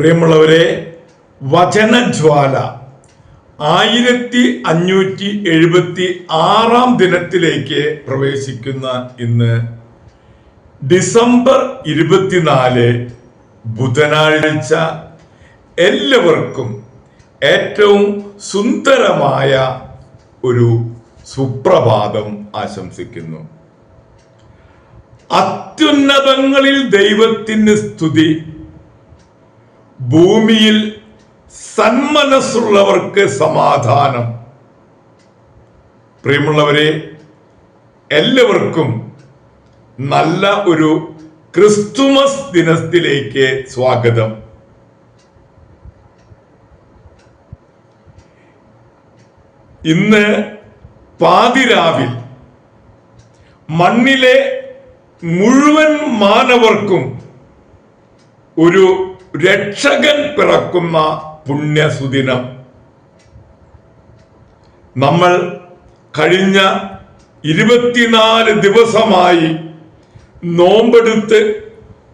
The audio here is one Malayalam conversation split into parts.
പ്രിയമുള്ളവരെ വചനജ്വാല ആയിരത്തി അഞ്ഞൂറ്റി എഴുപത്തി ആറാം ദിനത്തിലേക്ക് പ്രവേശിക്കുന്ന ഇന്ന് ഡിസംബർ ഇരുപത്തിനാല് ബുധനാഴ്ച. എല്ലാവർക്കും ഏറ്റവും സുന്ദരമായ ഒരു സുപ്രഭാതം ആശംസിക്കുന്നു. അത്യുന്നതങ്ങളിൽ ദൈവത്തിന് സ്തുതി. ഭൂമിയിൽ സന്മനസ്സുള്ളവർക്ക് സമാധാനം. പ്രിയമുള്ളവരെ എല്ലാവർക്കും നല്ല ഒരു ക്രിസ്തുമസ് ദിനത്തിലേക്ക് സ്വാഗതം. ഇന്ന് പാതിരാവിൽ മണ്ണിലെ മുഴുവൻ മാനവർക്കും ഒരു രക്ഷകൻ പിറക്കുന്ന പുണ്യസുദിനം. നമ്മൾ കഴിഞ്ഞ ഇരുപത്തിനാല് ദിവസമായി നോമ്പെടുത്ത്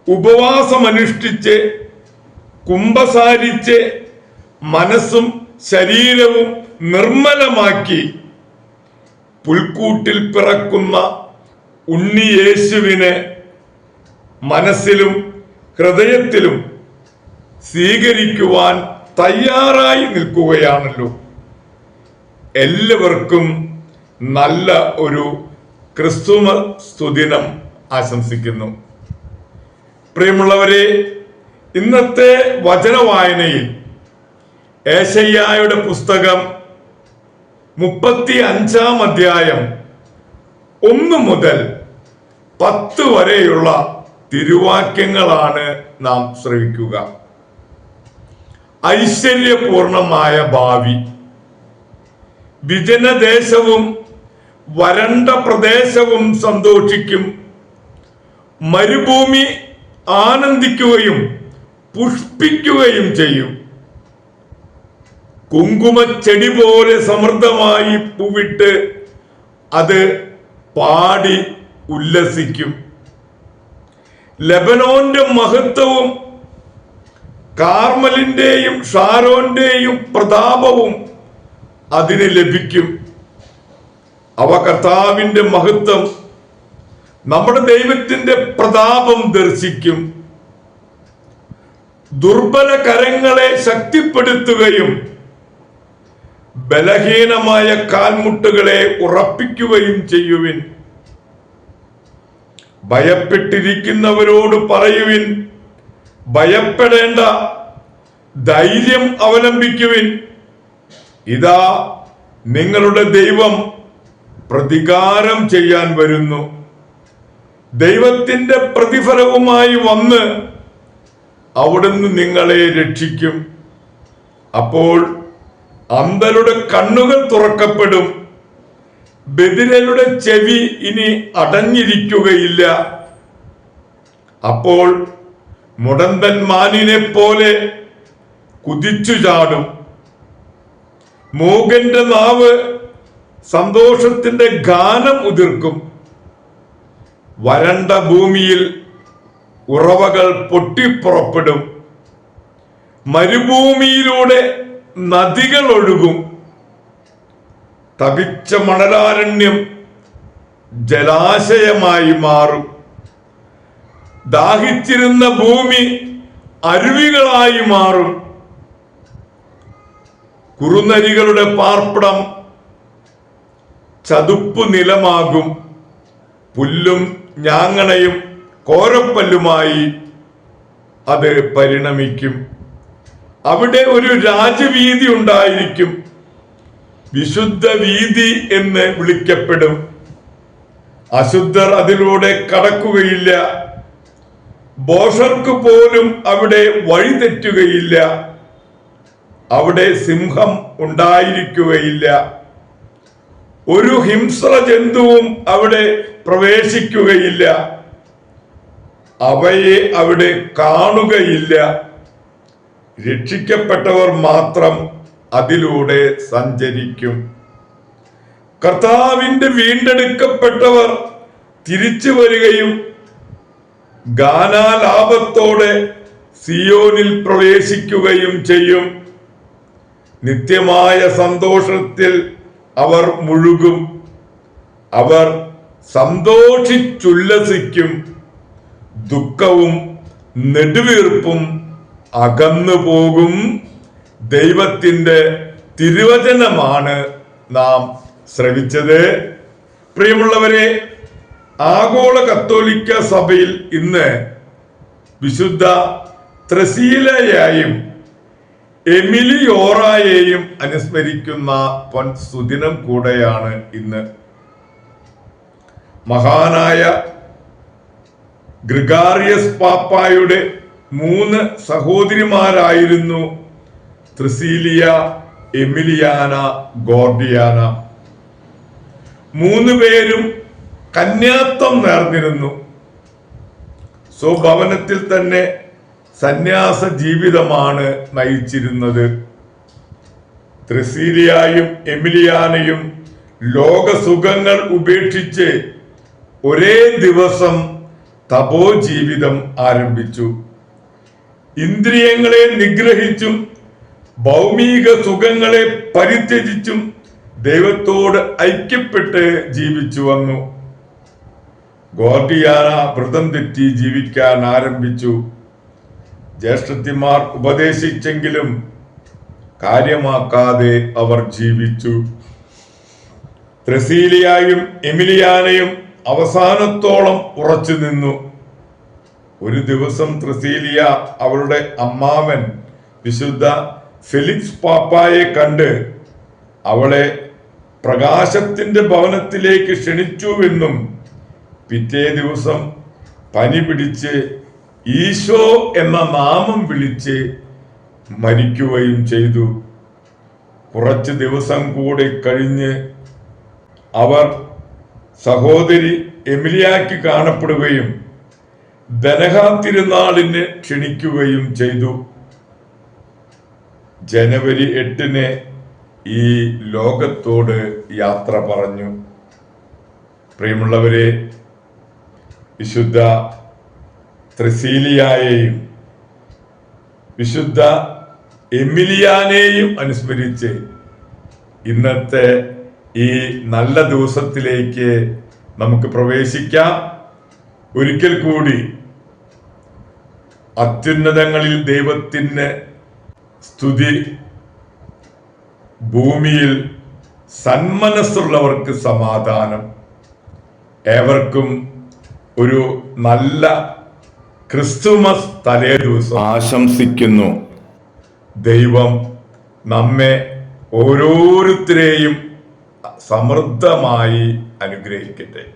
ഉപവാസമനുഷ്ഠിച്ച് കുംഭസാരിച്ച് മനസ്സും ശരീരവും നിർമ്മലമാക്കി പുൽക്കൂട്ടിൽ പിറക്കുന്ന ഉണ്ണിയേശുവിനെ മനസ്സിലും ഹൃദയത്തിലും സ്വീകരിക്കുവാൻ തയ്യാറായി നിൽക്കുകയാണല്ലോ. എല്ലാവർക്കും നല്ല ഒരു ക്രിസ്തുമസ് സുദിനം ആശംസിക്കുന്നു. പ്രിയമുള്ളവരെ ഇന്നത്തെ വചനവായനയിൽ ഏശയ്യായുടെ പുസ്തകം മുപ്പത്തി അഞ്ചാം അധ്യായം ഒന്ന് മുതൽ പത്ത് വരെയുള്ള തിരുവാക്യങ്ങളാണ് നാം ശ്രവിക്കുക. ഐശ്വര്യപൂർണമായ ഭാവി. വിജനദേശവും വരണ്ട പ്രദേശവും സന്തോഷിക്കും. മരുഭൂമി ആനന്ദിക്കുകയും പുഷ്പിക്കുകയും ചെയ്യും. കുങ്കുമച്ചെടി പോലെ സമൃദ്ധമായി പൂവിട്ട് അത് പാടി ഉല്ലസിക്കും. ലബനോന്റെ മഹത്വവും കാർമലിന്റെയും ഷാരോന്റെയും പ്രതാപവും അതിന് ലഭിക്കും. അവ കർത്താവിന്റെ മഹത്വം നമ്മുടെ ദൈവത്തിന്റെ പ്രതാപം ദർശിക്കും. ദുർബല കരങ്ങളെ ശക്തിപ്പെടുത്തുകയും ബലഹീനമായ കാൽമുട്ടുകളെ ഉറപ്പിക്കുകയും ചെയ്യുവിൻ. ഭയപ്പെട്ടിരിക്കുന്നവരോട് പറയുവിൻ ഭയപ്പെടേണ്ട. ധൈര്യം അവലംബിക്കുവിൻ. ഇതാ നിങ്ങളുടെ ദൈവം പ്രതികാരം ചെയ്യാൻ വരുന്നു. ദൈവത്തിന്റെ പ്രതിഫലവുമായി വന്ന് അവിടുന്ന് നിങ്ങളെ രക്ഷിക്കും. അപ്പോൾ അന്തരുടെ കണ്ണുകൾ തുറക്കപ്പെടും. ബദിരയുടെ ചെവി ഇനി അടഞ്ഞിരിക്കുകയില്ല. അപ്പോൾ മുടന്തൻ മാനിനെ പോലെ കുതിച്ചു ചാടും മൂകന്റെ നാവ് സന്തോഷത്തിന്റെ ഗാനം ഉതിർക്കും. വരണ്ട ഭൂമിയിൽ ഉറവകൾ പൊട്ടിപ്പുറപ്പെടും. മരുഭൂമിയിലൂടെ നദികൾ ഒഴുകും. തപിച്ച മണലാരണ്യം ജലാശയമായി മാറും. ദാഹിച്ചിരുന്ന ഭൂമി അരുവികളായി മാറും. കുറുനരികളുടെ പാർപ്പിടം ചതുപ്പ് നിലമാകും. പുല്ലും ഞാങ്ങണയും കോരപ്പല്ലുമായി അത് പരിണമിക്കും. അവിടെ ഒരു രാജവീതി ഉണ്ടായിരിക്കും. വിശുദ്ധ വീതി എന്ന് വിളിക്കപ്പെടും. അശുദ്ധർ അതിലൂടെ കടക്കുകയില്ല. ബോഷർക്ക് പോലും അവിടെ വഴി തെറ്റുകയില്ല. അവിടെ സിംഹം ഉണ്ടായിരിക്കുകയില്ല. ഒരു ഹിംസ്ര ജന്തുവും അവിടെ പ്രവേശിക്കുകയില്ല. അവയെ അവിടെ കാണുകയില്ല. രക്ഷിക്കപ്പെട്ടവർ മാത്രം അതിലൂടെ സഞ്ചരിക്കും. കർത്താവിന്റെ വീണ്ടെടുക്കപ്പെട്ടവർ തിരിച്ചു വരികയും ഗാനാലാപത്തോടെ സിയോനിൽ പ്രവേശിക്കുകയും ചെയ്യും. നിത്യമായ സന്തോഷത്തിൽ അവർ മുഴുകും. അവർ സന്തോഷിച്ചുല്ലസിക്കും. ദുഃഖവും നെടുവീർപ്പും അകന്നു പോകും. ദൈവത്തിന്റെ തിരുവചനമാണ് നാം ശ്രവിച്ചത്. പ്രിയമുള്ളവരെ ആഗോള കത്തോലിക്ക സഭയിൽ ഇന്ന് വിശുദ്ധ ത്രസീലയായും എമിലിയോറായെയും അനുസ്മരിക്കുന്ന പൊൻ സുദിനം കൂടെയാണ് ഇന്ന് മഹാനായ ഗ്രിഗാറിയസ് പാപ്പായുടെ മൂന്ന് സഹോദരിമാരായിരുന്നു ത്രിസീലിയ എമിലിയാന ഗോർഡിയാന. മൂന്ന് പേരും കന്യാത്വം നേർന്നിരുന്നു. സ്വഭവനത്തിൽ തന്നെ സന്യാസ ജീവിതമാണ് നയിച്ചിരുന്നത്. ത്രിസീലിയായും എമിലിയാനയും ലോകസുഖങ്ങൾ ഉപേക്ഷിച്ച് ഒരേ ദിവസം തപോ ജീവിതം ആരംഭിച്ചു. ഇന്ദ്രിയങ്ങളെ നിഗ്രഹിച്ചും ഭൗമിക സുഖങ്ങളെ പരിത്യജിച്ചും ദൈവത്തോട് ഐക്യപ്പെട്ട് ജീവിച്ചു വന്നു. ഗോർഡിയാന വ്രതം തെറ്റി ജീവിക്കാൻ ആരംഭിച്ചു. ജ്യേഷ്ഠത്തിമാർ ഉപദേശിച്ചെങ്കിലും കാര്യമാക്കാതെ അവർ ജീവിച്ചു. ത്രസീലിയായും എമിലിയാനയും അവസാനത്തോളം ഉറച്ചു നിന്നു. ഒരു ദിവസം ത്രസീലിയ അവളുടെ അമ്മാവൻ വിശുദ്ധ ഫിലിപ്സ് പാപ്പായെ കണ്ട് അവളെ പ്രകാശത്തിന്റെ ഭവനത്തിലേക്ക് ക്ഷണിച്ചുവെന്നും പിറ്റേ ദിവസം പനി പിടിച്ച് ഈശോ എന്ന നാമം വിളിച്ച് മരിക്കുകയും ചെയ്തു. കുറച്ച് ദിവസം കൂടി കഴിഞ്ഞ് അവർ സഹോദരി എമിലിയാക്ക് കാണപ്പെടുകയും ദനഹാ തിരുനാളിന് ക്ഷണിക്കുകയും ചെയ്തു. ജനുവരി എട്ടിന് ഈ ലോകത്തോട് യാത്ര പറഞ്ഞു. പ്രിയമുള്ളവരെ വിശുദ്ധ ത്രിസീലിയായെയും വിശുദ്ധ എമിലിയാനെയും അനുസ്മരിച്ച് ഇന്നത്തെ ഈ നല്ല ദിവസത്തിലേക്ക് നമുക്ക് പ്രവേശിക്കാം. ഒരിക്കൽ കൂടി അത്യുന്നതങ്ങളിൽ ദൈവത്തിന് സ്തുതി. ഭൂമിയിൽ സന്മനസ്സുള്ളവർക്ക് സമാധാനം. ഏവർക്കും ഒരു നല്ല ക്രിസ്തുമസ് തലേ ദിവസം ആശംസിക്കുന്നു. ദൈവം നമ്മെ ഓരോരുത്തരെയും സമൃദ്ധമായി അനുഗ്രഹിക്കട്ടെ.